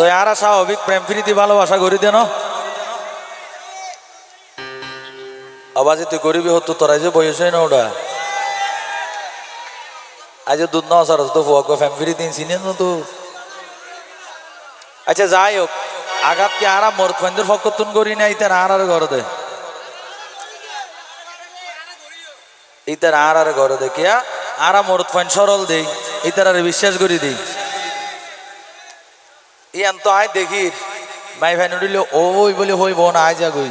তো আরা স্বাভাবিক, প্রেম, প্রীতি, ভালোবাসা করি দেন আবাজে তুই গরিবি হতো, তোরা যে বয়স হয় না ওটা। আজ দুধ না সার তো ফুয়া ফ্যাম ফিরি দিন চিনে না তো। আচ্ছা যাই হোক, আঘাত কি আরা মোর ফেন্দের ফকতুন করি না, ইতার আর আর ঘর দে। ইতার আর আর ঘর দে, কিয়া? আরা মোর ফেন সরল দেই, ইতার আর বিশ্বাস করি দেই। ইয়ান তো আয় দেখি। মাই ফ্যান উঠিল ওই বলে হইব না, আয় যা গই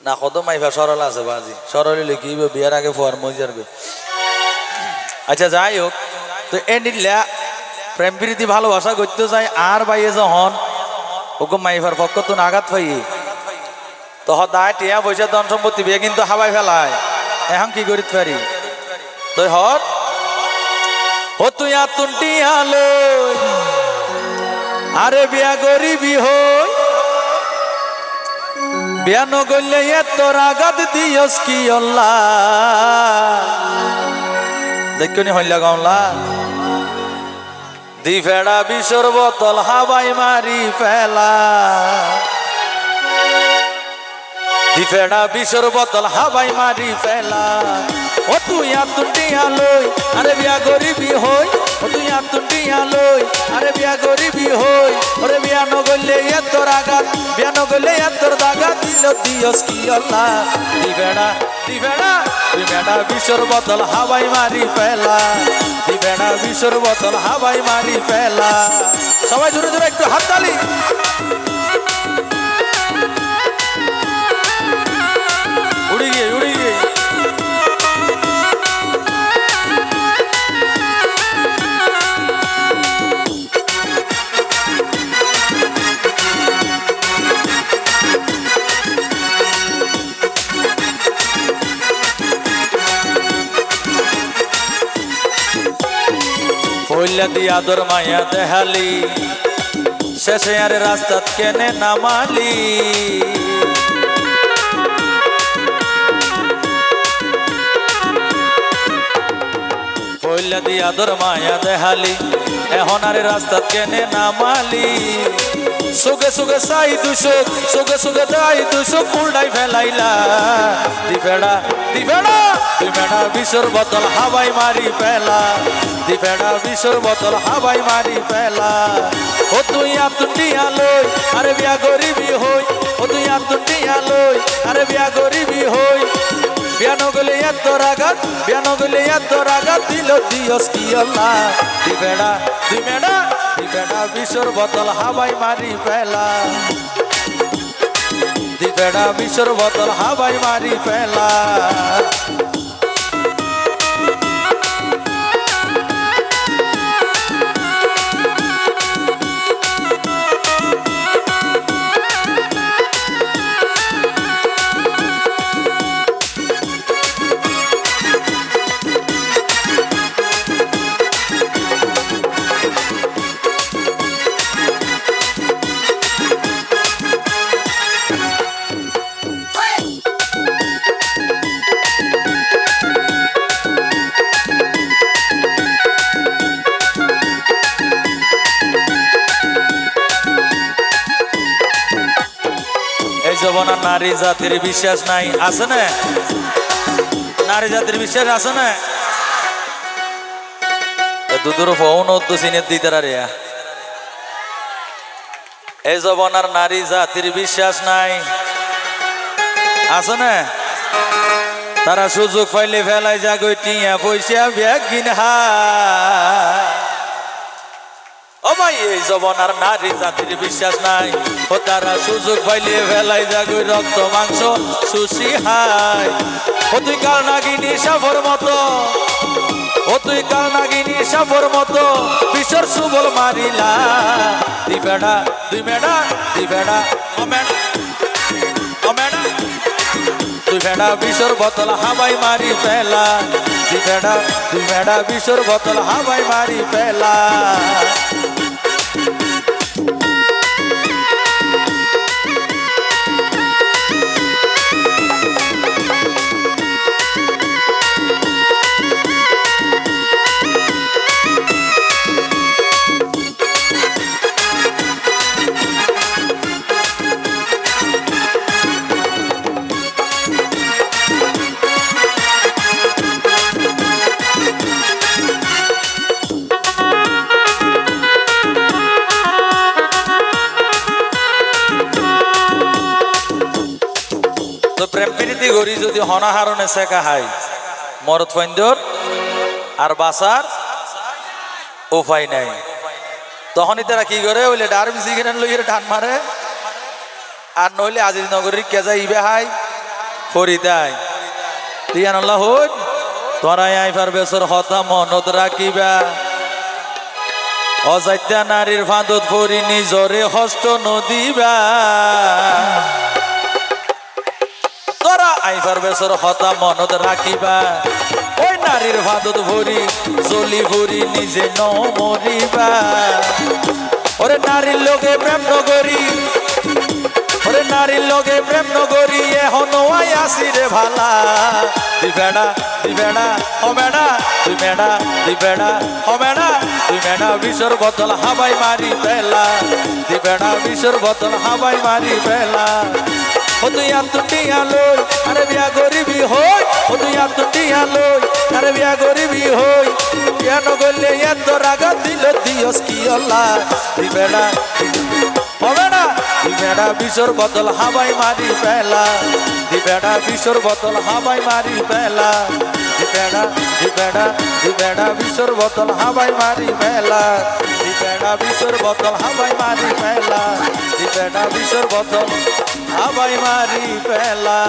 না, কত মাইফা সরল আছে বাজি সরল হইলে কি বিয়ার আগে ফোয়ার মজার গই আচ্ছা যাই হোক, তো এ নিলে প্রেম প্রীতি ভালোবাসা করতে যাই আর বাইয়ে যখন ওকে মাইফার পক্ষ তো আঘাত পাই তো দায় টিয়া পয়সা ধন সম্পত্তি বিয়ে কিন্তু হাবাই ফেলায়। এখন কি করিতে পারি? তুই হর ও তুই আতুন টিয়া লই আরে বিয়া গরিবি হই। বিয়া নগলে তোর আঘাত দিয়স কি অল্লাহ দেখনি হইলা গামলা দি ফেড়া বিশর বোতল হাবাই মারি ফেলা। দি ফেড়া বিশর বোতল হাবাই মারি ফেলা। ও তুই আতুন্ডিয়া লই আরে বিয়া গরিবি হই। ও তুই আতুন্ডিয়া লই আরে বিয়া গরিবি হই। ওরে বিয়া নগলে এতর আঘাত, বিয়া নগলে এতর দাগা দিল দিয়স কি আল্লাহ। দি ফেড়া দি ফেড়া দি ফেড়া বিশর বোতল হাবাই মারি ফেলা। দি ফেড়া বিশর বোতল হাবাই মারি ফেলা। সবাই জোরে জোরে একটু হাততালি। ফইলা দিয়া দর মায়া দেহালি। শেষে আর রাস্তাত কেনে নামালি। ফইলা দি দর মায়া দেহালি, এখন আর রাস্তাত কেনে নামালি। সুগে সুগে সাই দুশোক সুগে সুগে দাই দুশোক উল্টাই ফেলাইলা। দিফেড়া দিফেড়া দিফেড়া বিশর বদল হাবাই মারি ফেলা। দিফেড়া বিশর বদল হাবাই মারি ফেলা। ও তুই আতুন্ডিয়া লই, আরে বিয়া গরিবি হই। ও তুই আতুন্ডিয়া লই, আরে বিয়া গরিবি হই। বিয়ানো গলে এত রাগাত বিয়ানো গলে এত রাগাত দিল দিয়স কি আল্লাহ। দিবেড়া দিবেড়া দিবেড়া বিশর বোতল হাবাই মারি ফেলা দিবেড়া বিশোর বোতল হাবাই মারি ফেলা জবনা নারী জাতির বিশ্বাস নাই, আছে না? নারী জাতির বিশ্বাস আছে না? দুদুর ফোন অদ্দু সিনের দিতে রে এই জবনার নারী জাতির বিশ্বাস নাই, আছে না? তারা সুযোগ পাইলে ফেলাই যাগই টিয়া পয়সা ব্যাগ কিনহা ভাই, এই জবনার নারী জাতির বিশ্বাস নাই। ও তারা সুযোগ পাইলে ফেলাই যাগই রক্ত, মাংস, সুশি হাই। ও তুই কাল নাগিনী সাফর মতো, ও তুই কাল নাগিনী সাফর মতো বিশ্বর সুবল মারিলা। দি বেড়া দুই মেডা দি বেড়া, ও মেডা ও তুই ভেড়া বিশর বোতল হাবাই মারি পেলা তুই ভেড়া তুই ভেড়া বিশর বোতল হাবাই মারি পেলা গরি যদি হনাহারণে শেখা হাই মরত ফৈন্দর আর বাসার উপায় নাই। তখনই তারা কি করে? ওইলে ডার বিসি কিনে লইয়ে টান মারে। আর নইলে আজিজ নগরীর কেজা ইবে হাই ফরি দেয় দিয়ান আল্লাহ তোরাই আইফার বেসর হতা মনত রাখিবা। অজাত্যা নারীর ফাঁদত ফরি নিজরে হস্ত নদীবা। তোরা আইফার বেসর হতা মনত রাখিবা। ওই নারীর ভাদত ভরি, জলি ভরি, নিজে ন মরিবা। ওরে নারীর লোকে প্রেম নগরী ওরে নারীর লগে প্রেম নগরী এখন আই আসি রে ভালা। তুই বেড়া তুই বেড়া ও বেড়া তুই বেড়া তুই বেড়া ও বেড়া বেড়া বিশ্বর বোতল হাবাই মারি পেলা তুই বেড়া বিশ্বর বোতল হাবাই মারি পেলা ও তুই আর তুটি আলোই আরে বিয়া গরিবি হই ও তুই আর তুটি আলোই আরে বিয়া গরিবি হই। কেন গলে এত রাগা দিল দিয়স কি অল্লা বেড়া হবে না দিবেড়া বিশ্বর বদল হাবাই মারি পেলা দিবেড়া বিশ্বর বদল হাবাই মারি পেলা দিবেড়া দিবেড়া দিবেড়া বিশ্বর বদল হাবাই মারি পেলা দিবেড়া বিশ্বর বদল হাবাই মারি পেলা দিবেড়া বিশ্বর বদল হাবাই মারি পেলা